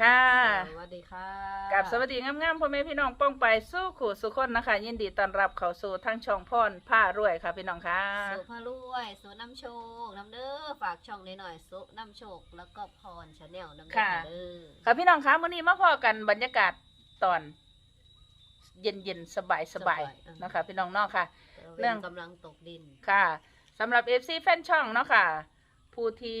ค่ะสวัสดีค่ะกับสวัสดีงามๆพ่อแม่พี่น้องป้องไปสู้ขู่สุขคนนะคะ ยินดีต้อนรับเข้าสู่ทั้งช่องพรผ้ารวยค่ะพี่น้องค่ะสุภาพรวยสุน้ำโชคน้ำเด้อฝากช่องหน่อยๆสุน้ำโชคแล้วก็พรชาแนลน้ำเด้อค่ะเด้อค่ะพี่น้องคะมื้อนี้มาพอกันบรรยากาศตอนเย็นๆ สบายๆนะคะพี่น้องเนอกค่ะ เรื่เรื่อองงกำลังตกดินค่ะสำหรับ FC แฟนช่องเนาะค่ะ ผู้ที่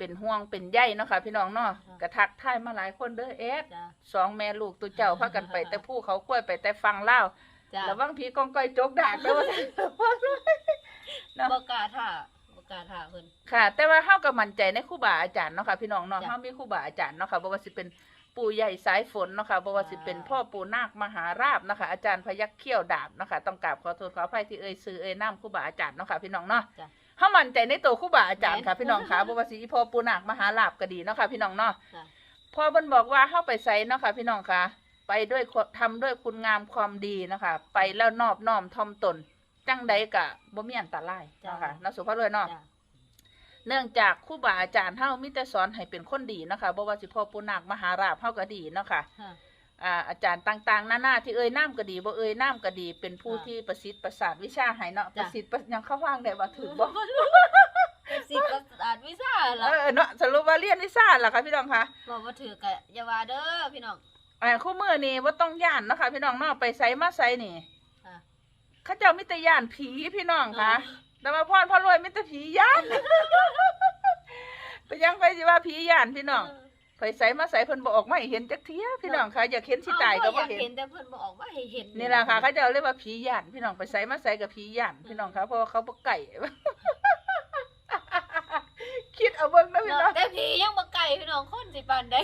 เป็นห่วงเป็นใยเนาะค่ะพี่น้องเนาะค่ะกระทักทายมาหลายคนเด้อเอสจ้าสองแม่ลูกตัวเจ้าพากันไป แต่ผู้เขากล้วยไปแต่ฟังเล่าวจ้าระวังผีกองก้อยจกดากเด้อว่าซั่น เนาะบกล้าท่าบกล้าท่าเพิ่น ค่ะ แต่ว่าเฮาก็มั่นใจในครูบาอาจารย์เนาะค่ะพี่น้องเนาะจ้ะเฮามีครูบาอาจารย์เนาะค่ะบ่ว่าสิเป็นปู่ใหญ่สายฝนเนาะค่ะบ่ว่าสิเป็นจ้ะพ่อปู่นาคมหาราบเนาะค่ะอาจารย์พยัคฆ์เขี้ยวดาบเนาะค่ะต้องกราบขอโทษขออภัยที่เอ่ยชื่อเอ่ยนามครูบาอาจารย์เนาะค่ะพี่น้องเนาะจ้ะ เฮามั่นใจในตัวครูบาอาจารย์ค่ะแม่นพี่น้องค่ะบ่ว่าสิอีพ่อปู่นาคมหาราบก็ดีเนาะค่ะ พี่น้องเนาะจ้าพอเพิ่นบอกว่าเฮาไปไสเนาะค่ะ พี่น้องค่ะ ไปด้วยคนทำด้วยคุณงามความดีเนาะค่ะ ไปแล้วนอบน้อมถ่อมตน จังใดก็บ่มีอันตรายเนาะค่ะเนาะสุภาพรวยเนาะ จ้าเนื่องจากครูบาอาจารย์เฮามีแต่สอนให้เป็นคนดีเนาะค่ะบ่ว่าสิพ่อปู่นาคมหาราบเฮาก็ดีเนาะค่ะ ค่ะ อ่าอาจารย์ต่างๆนานาที่เอ่ยน้ำก็ดีบ่เอ่ยน้ำก็ดี เป็นผู้ค่ะที่ประสิทธิ์ประสาทวิชาให้เนาะปจ้ะระสิทธิ์ประยังเข้าว่างได้ว่าถือบ่เป็นสิบประสาทวิชาเอล่ะอเนาะสรุปว่าเรียนวิชาล่ะค่ะพี่น้องค่ะบอกว่าถือกะอยาวาเด้อพี่น้องอ่าคู่มือนี่บ่ต้องย่านเนาะค่ะพี่น้องเนาะไปไสมาไสนี่ค่ะเขาเจ้ามีแต่ย่านผีพี่น้องค่ะแต่ว่าพรพ่อรวยมีแต่ผีย่านไปยังไปสิว่าผีย่านพี่น้อง ไปใส่มาใส่เพิ่นบ่ออกมาให้เห็นจักเที่ยพี่น้องค่ะอยากเห็นสิตายก็บ่อยากเห็น เห็นแต่เพิ่นบ่ออกมาให้เห็นนี่แหละค่ะเขาจะเรียกว่าผีย่านพี่น้องไปใส่มาใส่กับผีย่านพี่น้องค่ะเพราะว่าเขาบ่ไก่ คิดเอาเบิ่งนะพี่น้องแต่ผียังบ่ไก่พี่น้องคนสิปานใด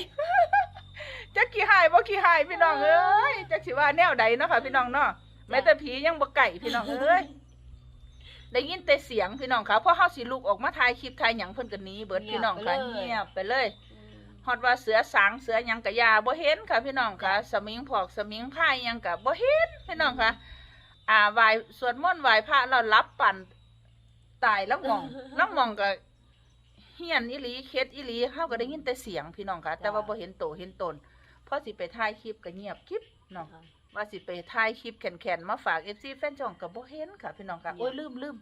จักขี้หายบ่ขี้หายพี่น้องเอ้ยจักสิว่าแนวใดเนาะค่ะพี่น้องเนาะแม้แต่ผียังบ่ไก่พี่น้องเอ้ยได้ยินแต่เสียงพี่น้องค่ะพอเฮาสิลุกออกมาถ่ายคลิปถ่ายหยังเพิ่นก็หนีเบิดพี่น้องค่ะเงียบไปเลย ฮอดว่าเสือสางเสือหยังกะยาบ่เห็นค่ะพี่น้องค่ะ สมิงพอกสมิงพายหยังกะบ่เห็นพี่น้องค่ะ อ่าไหว้สวดมนต์ไหว้พระแล้วรับปั่นตายแล้วมองแล้วมองก็เฮียนอีหลีเคสอีหลีเฮาก็ได้ยินแต่เสียงพี่น้องค่ะ แต่ว่าบ่เห็นโตเห็นตนพอสิไปถ่ายคลิปก็เงียบคลิปเนาะว่าสิไปถ่ายคลิปแข็งๆมาฝาก FC แฟนช่องก็บ่เห็นค่ะพี่น้องค่ะโอ้ยลืมลืม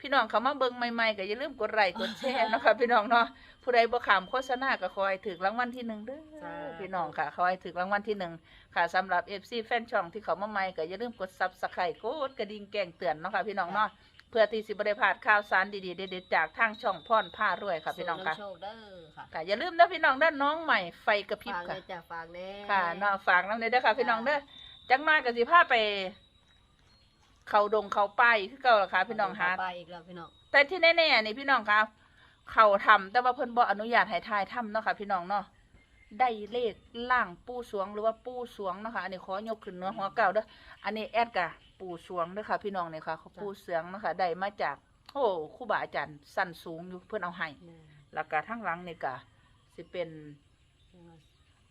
พี่น้องเขามาเบิ่งใหม่ๆก็อย่าลืมกดไลค์กดแชร์เนาะค่ะพี่น้องเนาะผู้ใดบ่ขามโฆษณาก็ขอให้ถึกรางวัลที่หนึ่งเด้อจ้าพี่น้องค่ะขอให้ถึกรางวัลที่หนึ่งค่ะสำหรับ FC แฟนช่องที่เขามาใหม่ก็อย่าลืมกด Subscribe กดกระดิ่งแจ้งเตือนเนาะค่ะพี่น้องเนาะเพื่อที่สิบ่ได้พลาดข่าวสารดีๆเด็ดๆจากทางช่องพรผ้ารวยค่ะพี่น้องค่ะ โชคเด้อค่ะค่ะอย่าลืมนะพี่น้องด้านน้องใหม่ไฟกระพริบฝากเลค่ะ ยจ้ะฝากแน่ ค่ะเนาะฝากน้ำเลยเด้อค่ะพี่น้องเด้อจังมาก็สิพาไป เขาดงเขาป้ายคือเก่าล่ะค่ะพี่น้องหาไปอีกแล้วพี่น้องแต่ที่แน่ๆนี่พี่น้องครับเขาทำแต่ว่าเพิ่นบ่อนุญาตให้ทายทำเนาะค่ะ พี่น้องเนาะได้เลขล่างปูสวงหรือว่าปูสวงเนาะค่ะอันนี้ขอยกขึ้นเนื้อหัวเก่าเด้ออันนี้แอดกะปูสวงเด้อค่ะ พี่น้องเนี่ยค่ะเขาปูเสืองเนาะค่ะได้มาจากโอ้ครูบาอาจารย์สั้นสูงอยู่เพิ่นเอาให้แล้วก็ทั้งหลังนี่ก็สิเป็น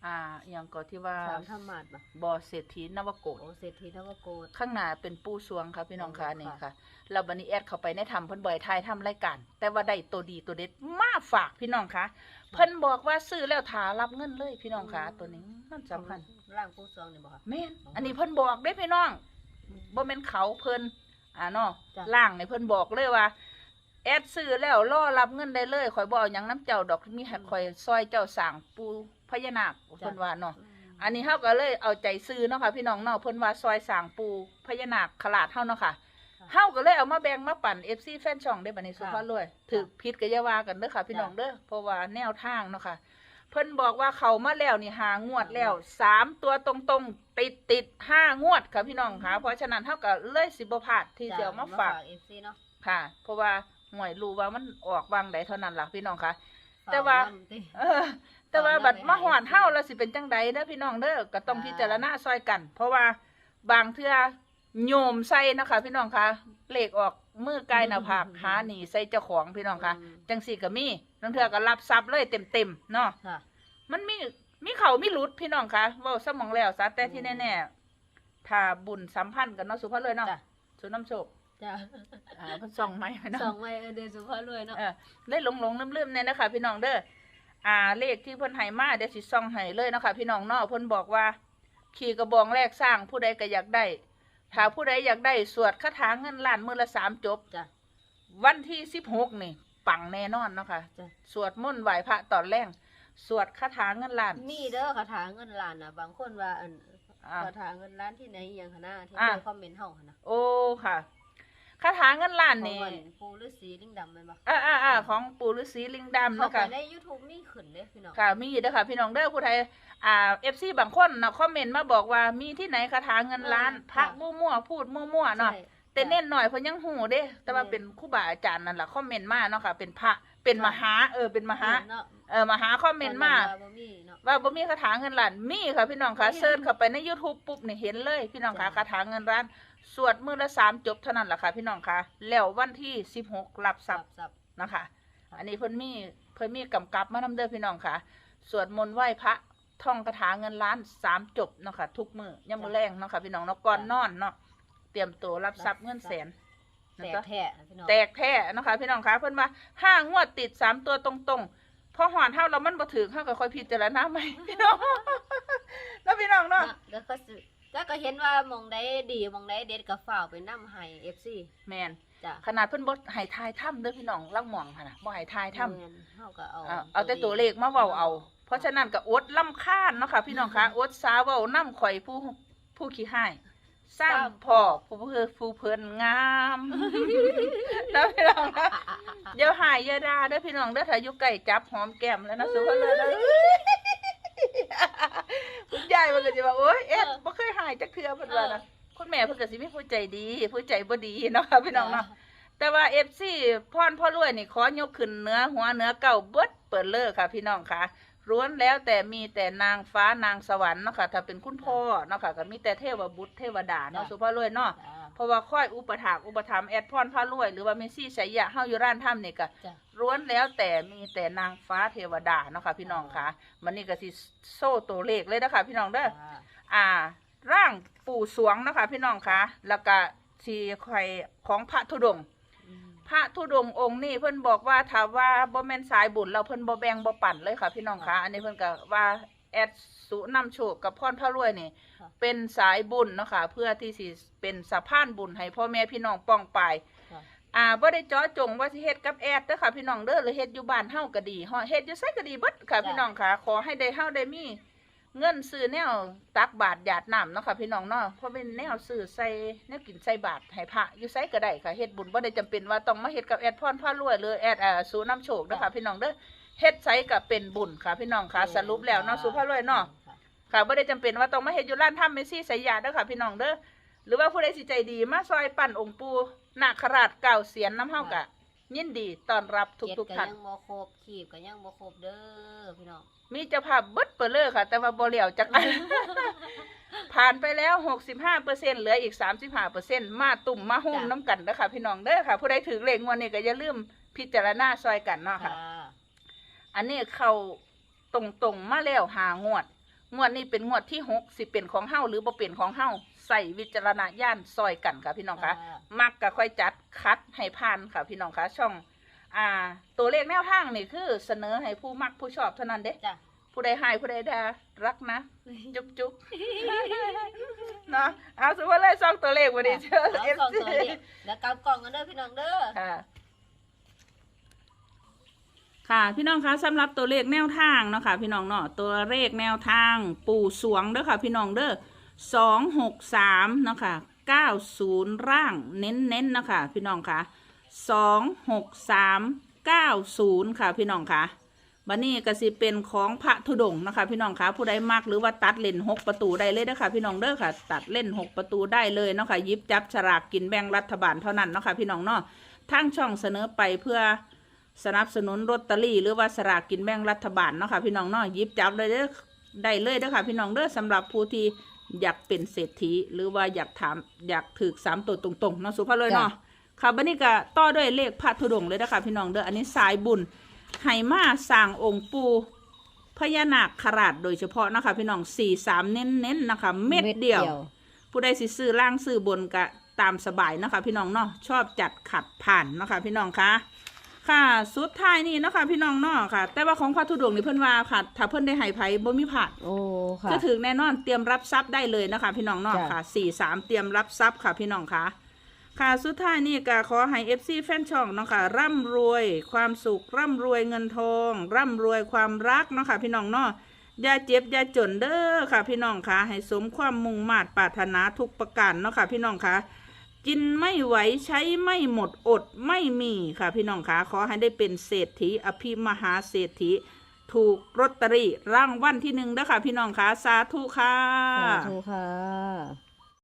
อ่าอหย่างก็ที่ว่าสามธรรมาดปะบ่อเศรษฐีนวโกฏโอเศรษฐีนวโกด ข้างหน้าเป็นปูสวงค่ะพี่น้องค่ะอ๋อนี่ค่ะค่ะเราบันนี้แอดเข้าไปในทำเพิ่นบ่อยทายทำรายการแต่ว่าได้ตัวดีตัวเด็ดมาฝากพี่น้องค่ะ เพิ่นบอกว่าซื้อแล้วถารับเงินเลยพี่น้องค่ะตัวนี้มันสำคัญร่างผู้ซองนี่บ่ค่ะ แม่นอ๋ออัอันนี้เพิ่นบอกได้พี่น้องบ่แม่นเขาเพิ่นอ่าเนาะจ้ะ ล่างนี่เพิ่นบอกเลยว่า แอดซื้อแล้วรอรับเงินได้เลยข่อยบ่เอาหยังน้ำเจ้าดอกมีให้ข่อยซอยเจ้าสร้างปู พญานาคเพิ่นว่าเนาะอันนี้เฮาก็เลยเอาใจซื้อเนาะค่ะพี่น้องเนาะเพิ่นว่าซอยสร้างปูพญานาคขลาดเฮาเนาะค่ะค่ะเฮาก็เลยเอามาแบ่งมาปั่น FC แฟนช่องได้บัดนี้สุค่ะภาพรวยถึกผิดก็อย่าว่ากันเด้อค่ะ พี่น้องเด้อเพราะว่าแนวทางเนาะค่ะ เพิ่นบอกว่าเขามาแล้วนี่หางวดแล้วสามตัวตรงๆติดติดๆห้างวดค่ะพี่น้องค่ะ เพราะฉะนั้นเฮาก็เลยสิบ่พลาดที่จะเอามาฝากเอฟซีเนาะค่ะ เพราะว่าหวยรู้ว่ามันออกวางใดเท่านั้นล่ะพี่น้องค่ะ แต่ว่าฝกนำติเออ แต่ว่าเอาบัดไปมาให้หอดเฮาแล้วสิเป็นจังใดเด้อพี่น้องเด้อก็ต้องค่ะพิจารณาซอยกัน เพราะว่าบางเทื่อโยมใส่นะคะ พี่น้องคะเลขออกมือกายหน้าผากหาหนีใส่เจ้าของพี่น้องคะอืมจังสี่ก็มีบางเทื่อก็รับทรัพย์เลยเต็มๆเนาะค่ะ มันมีมีเขามีหลุดพี่น้องคะเว้าสมองแล้วซะแต่ที่อืมแน่ๆถ้าบุญสัมพันธ์กันเนาะสุภาพเลยเนาะจ้ะ สุน้ำโชคจ้ะอ่าเพิ่นส่องไหมเนาะสองไว้เออเดือนสุภาพรวยเนาะ เออได้หลงหลงลืมลืมๆเนี่ยนะคะพี่น้องเด้อ อ่าเลขที่เพิ่นให้มาเดี๋ยวสิส่องให้เลยเนาะคะพี่น้องเนาะเพิ่นบอกว่า ขี่กระบองแรกสร้างผู้ใดก็อยากได้ถ้าผู้ใดอยากได้สวดคาถาเงินล้านมือละสามจบจ้ะวันที่สิบหกนี่ ปังแน่นอนเนาะค่ะจ้ะสวดมนต์ไหว้พระตอนแรกสวดคาถาเงินล้านมีเด้อคาถาเงินล้านน่ะบางคนว่าอันอ่า คาถาเงินล้านที่ไหนอหยังคะนะที่อ่าในคอมเมนต์เฮาหั่นน่ะโอ้ค่ะ คาถาเงินล้านของนี่วันปู่ฤาษีลิงดำแม่นบ่อ่าอ่าอ่าของปู่ฤาษีลิงดำเข้าเนาะไปค่ะ ใน YouTube มีขึ้นเด้พี่น้องค่ะมีเด้อค่ะพี่น้องเด้อผู้ไทยอ่าเอฟซีบางคนเนาะคอมเมนต์มาบอกว่ามีที่ไหนคาถาเงินล้านพระมั่วๆพูดมั่วๆเนาะ ใช่ แต่เน้นหน่อยเพราะยังหูเด้ แต่ว่าแม่นเป็นครูบาอาจารย์นั่นแหละคอมเมนต์มาเนาะค่ะ เป็นพระ เป็นมหา เออ เป็นมหา เนาะเออ มหาคอมเมนต์มา ตอว่าบ่มีเนาะ ว่าบ่มีคาถาเงินล้าน มีค่ะพี่น้องค่ะมีเซิร์ชเข้าไปใน YouTube ปุ๊บนี่เห็นเลย พี่น้องค่ะ จ้ะ คาถาเงินล้าน สวดมือละสามจบเท่านั้นแหละค่ะ พี่น้องค่ะ แล้ววันที่สิบหกรับทรัพย์สับนะคะ อันนี้เพิ่นมีเพิ่นมีกำกับมานำเด้อพี่น้องค่ะ สวดมนต์ไหว้พระท่องคาถาเงินล้านสามจบเนาะค่ะทุกมือยามมื้อแรงเนาะค่ะพี่น้องเนาะก่อนนอนเนาะเตรียมตัวรับทรัพย์เงินแสนแตกแท้นะพี่น้องแตกแท้เนาะคะพี่น้องคะเพิ่นว่าห้างวดติดสามตัวตรงๆพอหอนเท่าเรามันบ่ถึงเฮาก็ค่อยพิจารณาใหม่ พี่น้องแล้วพี่น้องเนาะเนาะแล้วก็สิ แล้วก็เห็นว่าหมองได้ดีหมองได้เด็ดก็ฝ่าวไปนำให้ FC แมนจ้ะขนาดเพิ่นบ่ให้ทายถ้ำเด้อพี่น้องลังหม่องหั่นน่ะบ่ให้ทายถ้ำ แม่นเฮาก็เอาเอาเอาแต่ตัวเลขมาเว้าเอา เพราะฉะนั้นก็อดลำคาญเนาะค่ะพี่น้องคะอดสาเว้านํข่อยผู้ผู้ขี้ให้สร้างพ่อผู้เพื่อผู้เพิ่นงามแล้วพี่น้องนะเดี๋ยวหายอยาดาเด้อพี่น้องเด้อถ้าอยู่ใกล้จับหอมแก้มแล้วนะสุภาพเลยนะ คุณยายมันก็จะว่าโอ๊ยเอ็ดบ่เคยหายจักเทื่อเพิ่นว่านะคุณแม่เพิ่นก็สิมีผู้ใจดี ผู้ใจบ่ดีเนาะค่ะพี่น้องเนาะแต่ว่า FC พรพ่อรวยนี่ขอยกขึ้นเหนือหัวเหนือเก่าเบิดเปิดเลยค่ะ พี่น้องค่ะร้วนแล้วแต่มีแต่นางฟ้านางสวรรค์เนาะค่ะถ้าเป็นคุณพ่อเนาะค่ะก็มีแต่เทวบุตรเทวดาเนาะสุภาพรวยเนาะจ้ะ เพราะว่าค่อยอุปถากอุปถัมภ์แอดพรพระรวย หรือว่าเมซี่สายยะเฮาอยู่ร้านถ้ำนี่ก็จ้ะร้วนแล้วแต่มีแต่นางฟ้าเทวดาเนาะค่ะพี่น้องค่ะมันนี่ก็สิโซ่ตัวเลขเลยนะคะพี่น้องเด้อ จ้ะอ่า ร่างปู่สวงเนาะคะพี่น้องค่ะแล้วก็สีไข่ของพระธุดงค์อืมพระธุดงค์องค์นี้เพิ่นบอกว่าถ้าว่าบ่แม่นสายบุญเราเพิ่นบ่แบ่งบ่ปั่นเลยค่ะพี่น้องค่ะอันนี้เพิ่นก็ว่า แอดสุนำโชคกับพรพระรวยนี่ค่ะ เป็นสายบุญเนาะค่ะเพื่อที่สิเป็นสะพานบุญให้พ่อแม่พี่น้องป้องปาย ค่ะ อ่าบ่ได้เจาะจงว่าสิเฮ็ดกับแอดเด้อค่ะพี่น้องเด้อหรือเฮ็ดอยู่บ้านเฮาก็ดีฮอดเฮ็ดอยู่ไสก็ดีเบิดค่ะพี่น้องค่ะ ขอให้ได้เฮาได้มี เงินซื้อแนวตักบาตรหยาดน้ำเนาะค่ะพี่น้องเนาะเพราะเป็นแนวซื้อใส่แนวกินใส่บาตรให้พระอยู่ไสก็ได้ค่ะเฮ็ดบุญบ่ได้จำเป็นว่าต้องมาเฮ็ดกับแอดพรพารวยหรือแอดอ่าสูน้ำโชคเด้อค่ะพี่น้องเด้อ เฮ็ดไสก็เป็นบุญค่ะ พี่น้องค่ะสรุปแล้วเนาะสุภาพรวยเนาะค่ค่ะไม่ได้จำเป็นว่าต้องมาเฮ็ดอยู่ร้านทำเมซี่สายยาเด้อค่ะ พี่น้องเด้อหรือว่าผู้ใดสิใจดีมาซอยปั่นองค์ปูนาคราชเก่าเสียนน้ำเฮากะ ยินดีต้อนรับทุกเจ็ดทุกก็ท่านยังบ่ครบขีบก็ยังบ่ครบเด้อพี่น้องมีเจ้าภาพเบิดเปอเลอร์ค่ะ แต่ว่าบ่เหลียวจักอันผ่านไปแล้ว65เปอร์เซ็นต์เหลืออีก35เปอร์เซ็นต์มาตุ่มมาหุ่มน้ำกันเด้อค่ะพี่น้องเด้อค่ะ ผู้ใดถือเลขงวดนี้ก็อย่าลืมพิจารณาซอยกันเนาะค่ะ อันนี้เข้าตรงๆมาแล้วหางวด งวดนี้เป็นงวดที่หกสิเป็นของเฮาหรือบ่เป็นของเฮาใส่วิจารณญาณซอยกันค่ะพี่น้องคะอ่า มักก็ค่อยจัดคัดให้ผ่านค่ะพี่น้องคะช่อง อ่า ตัวเลขแนวทางนี่คือ เสนอให้ผู้มักผู้ชอบเท่านั้นเด้จ้ะ ผู้ใดให้ผู้ใดด่ารักนะ จุ๊บจุ๊บเนาะเอาสมมติเลยซองตัวเลขวันนี้เชิญเอาเอฟสองซีตัวนี้แล้วกลับกล่องกันเด้อพี่น้องเด้อค่ะ ค่ะพี่น้องคะสำหรับตัวเลขแนวทางเนาะค่ะพี่น้องเนาะตัวเลขแนวทางปู่สวงเด้อค่ะพี่น้องเด้อสองหกสามเนาะค่ะเก้าศูนย์ร่างเน้นเน้นๆเนาะค่ะพี่น้องคะสองหกสามเก้าศูนย์ค่ะพี่น้องคะบันนี้ก็สิเป็นของพระธุดงค์นะคะ พี่น้องคะผู้ใดมักหรือว่าตัดเล่นหกประตูได้เลยเด้อค่ะพี่น้องเด้อค่ะ ตัดเล่นหกประตูได้เลยเนาะค่ะยิบจับฉลากกินแบ่งรัฐบาลเท่านั้นเนาะค่ะพี่น้องเนาะทางช่องเสนอไปเพื่อ สนับสนุนลอตเตอรี่หรือว่าสลากกินแบ่งรัฐบาลเนาะค่ะพี่น้องเนาะหยิบจับเลยเด้อได้เลยเด้อค่ะพี่น้องเด้อสำหรับผู้ที่อยากเป็นเศรษฐีหรือว่าอยากถามอยากถือสามตัวตรงๆเนาะสุภาพเลยเนาะค่ะบันนี้ก็ต่อด้วยเลขพระธุดงค์เลยนะคะพี่น้องเด้ออันนี้สายบุญไหมาสร้างองค์ปูพญานาคขราดโดยเฉพาะนะคะพี่น้องสี่สามเน้นๆนะคะ เม็ดเดียว ผู้ใดสิซื้อล่างซื้อบนก็ตามสบายเนาะคะพี่น้องเนาะชอบจัดขัดผ่านเนาะคะพี่น้องคะ ค่ะ สุดท้ายนี่เนาะค่ะพี่น้องเนาะค่ะ แต่ว่าของพระธุดงค์นี่เพิ่นว่าค่ะ ถ้าเพิ่นได้ให้ไผบ่มีผาดโอ้ค่ะจะถึงแน่นอนเตรียมรับทรัพย์ได้เลยนะคะพี่น้องเนาะจ้ะ ค่ะสี่สามเตรียมรับทรัพย์ค่ะพี่น้องค่ะ ค่ะสุดท้ายนี่ก็ขอให้เอฟซีแฟนช่องเนาะค่ะร่ำรวยความสุขร่ำรวยเงินทอง ร่ำรวยความรักเนาะค่ะพี่น้องเนาะอย่าเจ็บอย่าจนเด้อค่ะพี่น้องค่ะให้สมความมุ่งมา่ปรารถนาทุกประการเนาะค่ะพี่น้องค่ะ กินไม่ไหวใช้ไม่หมดอดไม่มีค่ะพี่น้องคะขอให้ได้เป็นเศรษฐีอภิมหาเศรษฐีถูกลอตเตอรี่รางวัลที่หนึ่งนะคะพี่น้องคะสาธุค่ะ สาธุค่ะ